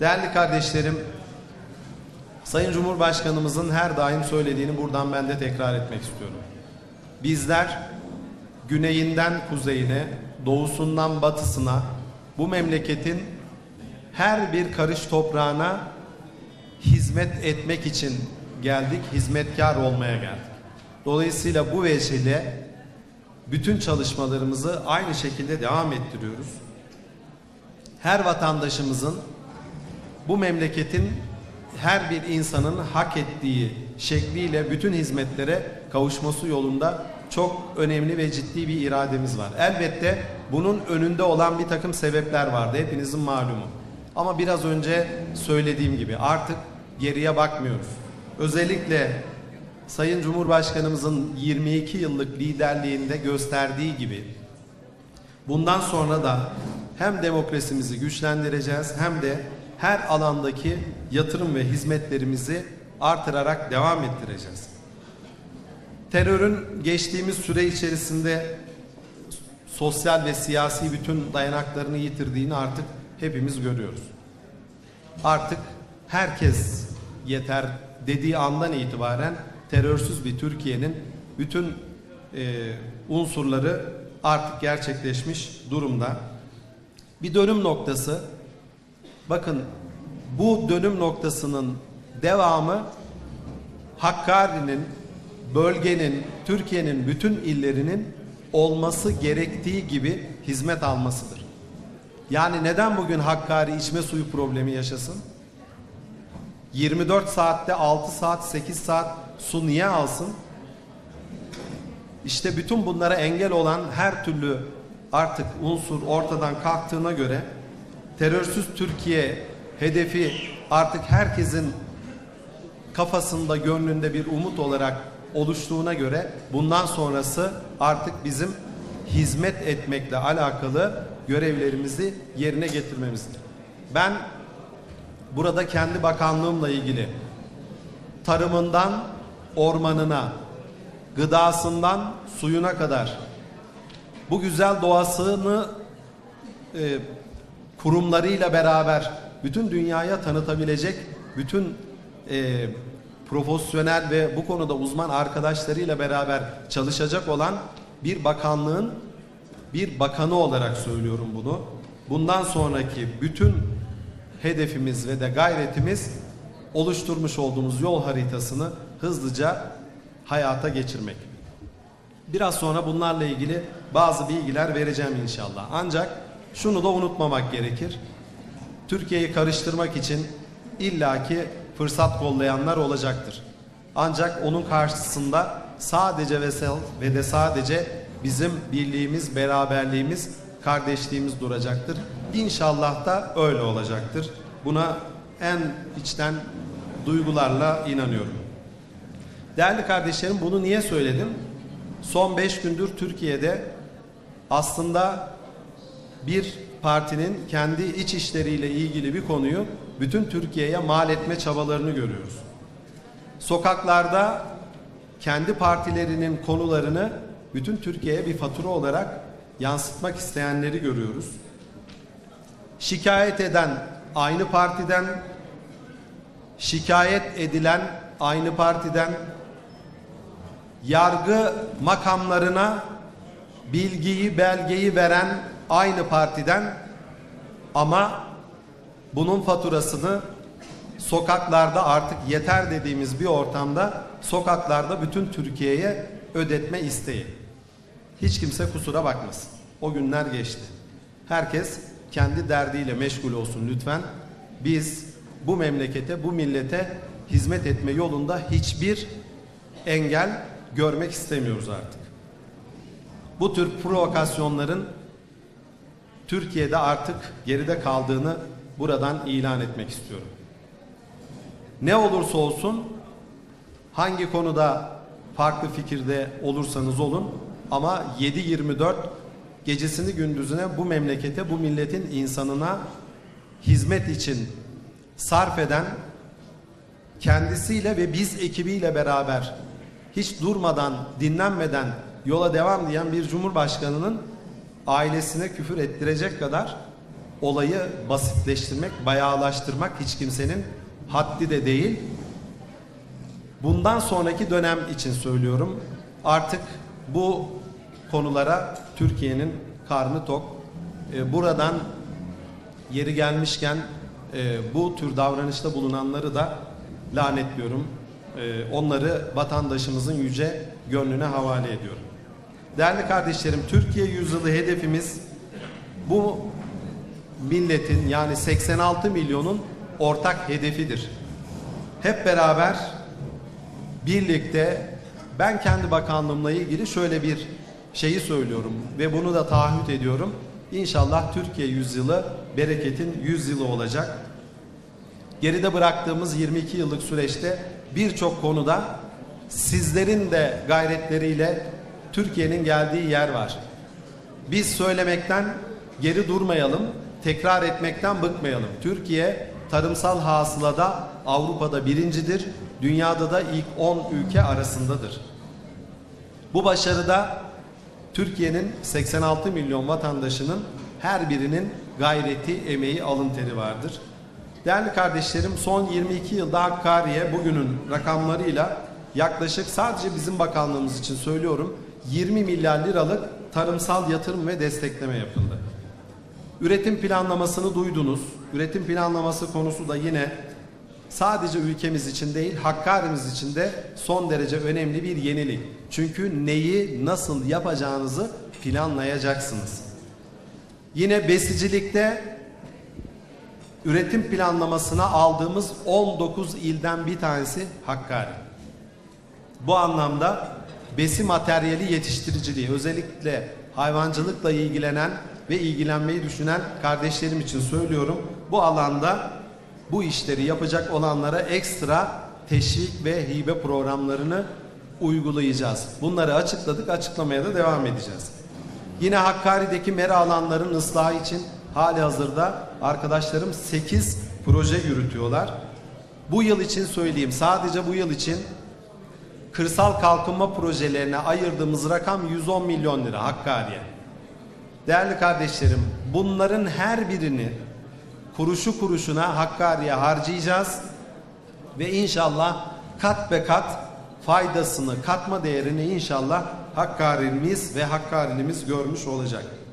Değerli kardeşlerim, Sayın Cumhurbaşkanımızın her daim söylediğini buradan ben de tekrar etmek istiyorum. Bizler güneyinden kuzeyine, doğusundan batısına bu memleketin her bir karış toprağına hizmet etmek için geldik, hizmetkar olmaya geldik. Dolayısıyla bu vesileyle bütün çalışmalarımızı aynı şekilde devam ettiriyoruz. Her vatandaşımızın bu memleketin her bir insanın hak ettiği şekliyle bütün hizmetlere kavuşması yolunda çok önemli ve ciddi bir irademiz var. Elbette bunun önünde olan bir takım sebepler vardı. Hepinizin malumu. Ama biraz önce söylediğim gibi artık geriye bakmıyoruz. Özellikle Sayın Cumhurbaşkanımızın 22 yıllık liderliğinde gösterdiği gibi bundan sonra da hem demokrasimizi güçlendireceğiz hem de her alandaki yatırım ve hizmetlerimizi artırarak devam ettireceğiz. Terörün geçtiğimiz süre içerisinde sosyal ve siyasi bütün dayanaklarını yitirdiğini artık hepimiz görüyoruz. Artık herkes yeter dediği andan itibaren terörsüz bir Türkiye'nin bütün e, unsurları artık gerçekleşmiş durumda. Bir dönüm noktası. Bakın bu dönüm noktasının devamı Hakkari'nin, bölgenin, Türkiye'nin bütün illerinin olması gerektiği gibi hizmet almasıdır. Yani neden bugün Hakkari içme suyu problemi yaşasın? 24 saatte 6 saat 8 saat su niye alsın? İşte bütün bunlara engel olan her türlü artık unsur ortadan kalktığına göre terörsüz Türkiye hedefi artık herkesin kafasında gönlünde bir umut olarak oluştuğuna göre bundan sonrası artık bizim hizmet etmekle alakalı görevlerimizi yerine getirmemizdir. Ben burada kendi bakanlığımla ilgili tarımından ormanına, gıdasından suyuna kadar bu güzel doğasını e, kurumlarıyla beraber bütün dünyaya tanıtabilecek bütün e, profesyonel ve bu konuda uzman arkadaşlarıyla beraber çalışacak olan bir bakanlığın bir bakanı olarak söylüyorum bunu. Bundan sonraki bütün hedefimiz ve de gayretimiz oluşturmuş olduğumuz yol haritasını hızlıca hayata geçirmek. Biraz sonra bunlarla ilgili bazı bilgiler vereceğim inşallah. Ancak şunu da unutmamak gerekir. Türkiye'yi karıştırmak için illaki fırsat kollayanlar olacaktır. Ancak onun karşısında sadece ve ve de sadece bizim birliğimiz, beraberliğimiz, kardeşliğimiz duracaktır. İnşallah da öyle olacaktır. Buna en içten duygularla inanıyorum. Değerli kardeşlerim bunu niye söyledim? Son beş gündür Türkiye'de aslında bir partinin kendi iç işleriyle ilgili bir konuyu bütün Türkiye'ye mal etme çabalarını görüyoruz. Sokaklarda kendi partilerinin konularını bütün Türkiye'ye bir fatura olarak yansıtmak isteyenleri görüyoruz. Şikayet eden aynı partiden, şikayet edilen aynı partiden, yargı makamlarına bilgiyi, belgeyi veren aynı partiden ama bunun faturasını sokaklarda artık yeter dediğimiz bir ortamda sokaklarda bütün Türkiye'ye ödetme isteği. Hiç kimse kusura bakmasın. O günler geçti. Herkes kendi derdiyle meşgul olsun lütfen. Biz bu memlekete, bu millete hizmet etme yolunda hiçbir engel görmek istemiyoruz artık. Bu tür provokasyonların Türkiye'de artık geride kaldığını buradan ilan etmek istiyorum. Ne olursa olsun hangi konuda farklı fikirde olursanız olun ama 7-24 gecesini gündüzüne bu memlekete, bu milletin insanına hizmet için sarf eden kendisiyle ve biz ekibiyle beraber hiç durmadan, dinlenmeden yola devam diyen bir cumhurbaşkanının ailesine küfür ettirecek kadar olayı basitleştirmek, bayağılaştırmak hiç kimsenin haddi de değil. Bundan sonraki dönem için söylüyorum. Artık bu konulara Türkiye'nin karnı tok. Ee, buradan yeri gelmişken e, bu tür davranışta bulunanları da lanetliyorum. E, onları vatandaşımızın yüce gönlüne havale ediyorum. Değerli kardeşlerim, Türkiye yüzyılı hedefimiz bu milletin yani 86 milyonun ortak hedefidir. Hep beraber birlikte ben kendi bakanlığımla ilgili şöyle bir şeyi söylüyorum ve bunu da taahhüt ediyorum. İnşallah Türkiye yüzyılı bereketin yüzyılı olacak. Geride bıraktığımız 22 yıllık süreçte birçok konuda sizlerin de gayretleriyle Türkiye'nin geldiği yer var. Biz söylemekten geri durmayalım, tekrar etmekten bıkmayalım. Türkiye tarımsal hasılada Avrupa'da birincidir, dünyada da ilk 10 ülke arasındadır. Bu başarıda Türkiye'nin 86 milyon vatandaşının her birinin gayreti, emeği, alın teri vardır. Değerli kardeşlerim son 22 yılda Hakkari'ye bugünün rakamlarıyla yaklaşık sadece bizim bakanlığımız için söylüyorum 20 milyar liralık tarımsal yatırım ve destekleme yapıldı. Üretim planlamasını duydunuz. Üretim planlaması konusu da yine sadece ülkemiz için değil Hakkari'miz için de son derece önemli bir yenilik. Çünkü neyi nasıl yapacağınızı planlayacaksınız. Yine besicilikte üretim planlamasına aldığımız 19 ilden bir tanesi Hakkari. Bu anlamda besi materyali yetiştiriciliği özellikle hayvancılıkla ilgilenen ve ilgilenmeyi düşünen kardeşlerim için söylüyorum. Bu alanda bu işleri yapacak olanlara ekstra teşvik ve hibe programlarını uygulayacağız. Bunları açıkladık, açıklamaya da devam edeceğiz. Yine Hakkari'deki mera alanların ıslahı için hali hazırda arkadaşlarım 8 proje yürütüyorlar. Bu yıl için söyleyeyim, sadece bu yıl için kırsal kalkınma projelerine ayırdığımız rakam 110 milyon lira Hakkari'ye. Değerli kardeşlerim, bunların her birini kuruşu kuruşuna Hakkari'ye harcayacağız ve inşallah kat be kat faydasını, katma değerini inşallah Hakkari'miz ve Hakkarilimiz görmüş olacak.